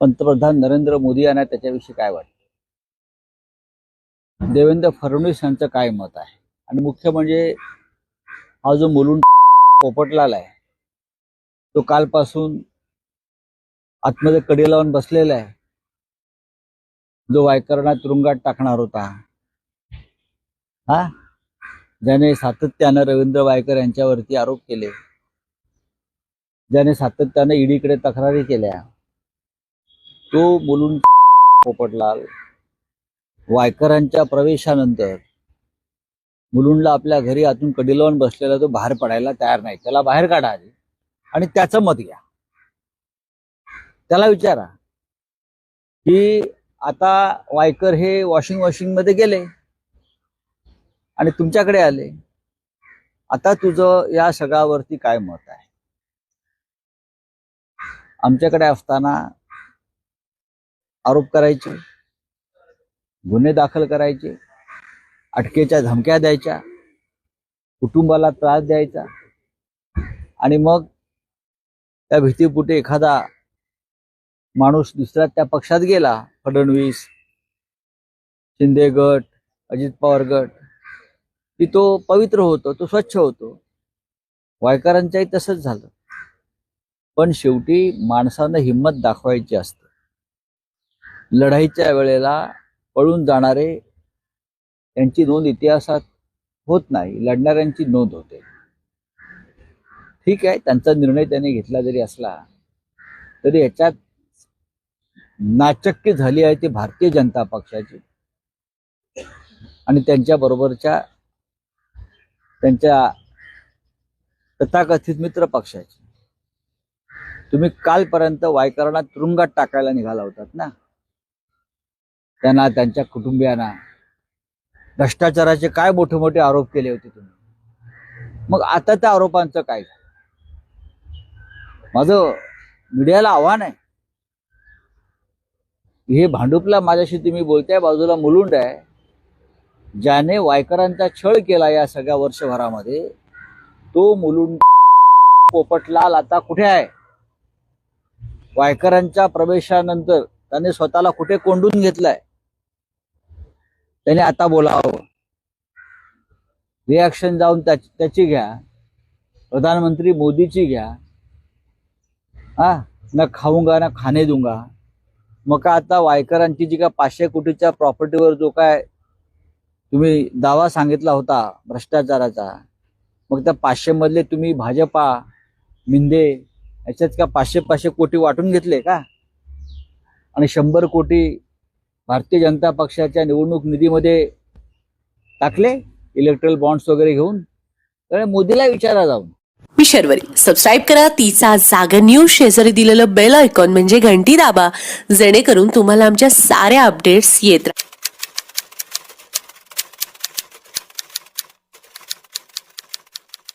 पंतप्रधान नरेंद्र मोदी यांना त्याच्याविषयी काय वाटतं? देवेंद्र फडणवीस यांचं काय मत आहे? आणि मुख्य म्हणजे हा जो मुलुंड पोपटलाला आहे तो कालपासून आतमध्ये कडी लावून बसलेला आहे. जो वायकरणा तुरुंगात टाकणार होता. हा? ज्याने सातत्यानं रवींद्र वायकर यांच्यावरती आरोप केले. ज्याने सातत्यानं ईडीकडे तक्रारी केल्या. तो बोलून पोपटलाल वायकरांच्या प्रवेशानंतर मुलुंडला आपल्या घरी आतून कडी लावून बसलेला तो बाहेर पडायला तयार नाही. त्याला बाहेर काढा आधी आणि त्याचं मत घ्या. त्याला विचारा की आता वायकर हे वॉशिंग मशीन मध्ये गेले आणि तुमच्याकडे आले. आता तुझं या सगळ्यावरती काय मत आहे? आमच्याकडे असताना आरोप करायचे गुन्हे दाखल करायचे अटकेच्या धमक्या द्यायच्या कुटुंबाला त्रास द्यायचा आणि मग त्या भीतीपुटे एखादा माणूस दुसऱ्या त्या पक्षात गेला फडणवीस शिंदे गट अजित पवार गट की तो पवित्र होतो तो स्वच्छ होतो. वायकरांच्याही तसंच झालं. पण शेवटी माणसानं हिंमत दाखवायची असते. लढाईच्या वेळेला पळून जाणारे यांची नोंद इतिहासात होत नाही लढणाऱ्यांची नोंद होते. ठीक आहे त्यांचा निर्णय त्यांनी घेतला जरी असला तरी याच्यात नाचक्की झाली आहे ती भारतीय जनता पक्षाची. आणि त्यांच्या बरोबरच्या त्यांच्या तथाकथित मित्र पक्षाची. तुम्ही कालपर्यंत वायकरांना तुरुंगात टाकायला निघाला होतात ना? त्यांना त्यांच्या कुटुंबियांना. भ्रष्टाचाराचे काय मोठे मोठे आरोप केले होते तुम्ही? मग आता त्या आरोपांचं काय? माझं मीडियाला आव्हान आहे. हे भांडुपला माझ्याशी तुम्ही बोलताय बाजूला मुलुंड आहे. ज्याने वायकरांचा छळ केला या सगळ्या वर्षभरामध्ये तो मुलुंड पोपटलाल आता कुठे आहे? वायकरांच्या प्रवेशानंतर त्याने स्वतःला कुठे कोंडून घेतलाय? त्याने आता बोलावं. रिॲक्शन जाऊन त्याची घ्या. प्रधानमंत्री मोदीची घ्या. हा? ना खाऊंगा ना खाणे दूंगा मग का आता वायकरांची जी का पाचशे कोटीच्या प्रॉपर्टीवर जो काय तुम्ही दावा सांगितला होता भ्रष्टाचाराचा मग त्या पाचशे मधले तुम्ही भाजपा मिंदे याच्यात का पाचशे पाचशे कोटी वाटून घेतले का? आणि शंभर कोटी भारतीय जनता पक्षाच्या निवडणूक निधीमध्ये टाकले इलेक्ट्रल बॉन्ड्स वगैरे घेऊन. तर मोदीला विचारा जाऊन. मी शर्वरी. सबस्क्राईब करा. तिचा जागर न्यूज शेजारी दिलेलं बेल आयकॉन म्हणजे घंटी दाबा. जेणेकरून तुम्हाला आमच्या साऱ्या अपडेट्स येत राहतात